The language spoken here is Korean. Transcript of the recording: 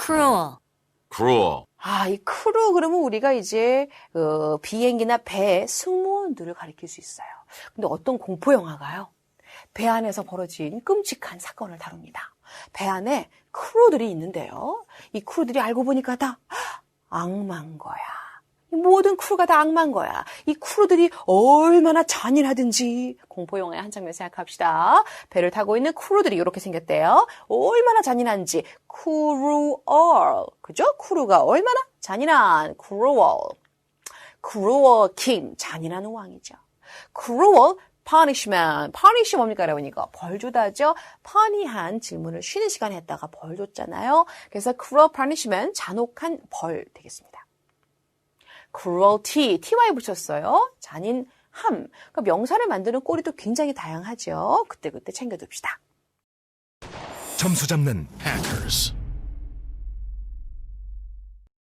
cruel, cruel, 아, 이 크루 그러면 우리가 이제 어, 비행기나 배 승무원들을 가리킬 수 있어요. 근데 어떤 공포 영화가요? 배 안에서 벌어진 끔찍한 사건을 다룹니다. 배 안에 크루들이 있는데요. 이 크루들이 알고 보니까 다 악마인 거야. 이 모든 크루가 다 악마인 거야. 이 크루들이 얼마나 잔인하든지 공포 영화의 한 장면 생각합시다. 배를 타고 있는 크루들이 이렇게 생겼대요. 얼마나 잔인한지 cruel 그죠? 크루가 얼마나 잔인한 cruel cruel king 잔인한 왕이죠. cruel punishment punish 뭡니까 여러분이거 벌 주다죠. funny한 질문을 쉬는 시간에 했다가 벌 줬잖아요. 그래서 cruel punishment 잔혹한 벌 되겠습니다. cruelty, ty 붙였어요. 잔인함. 그러니까 명사를 만드는 꼬리도 굉장히 다양하죠. 그때그때 챙겨둡시다. 점수 잡는 Hackers.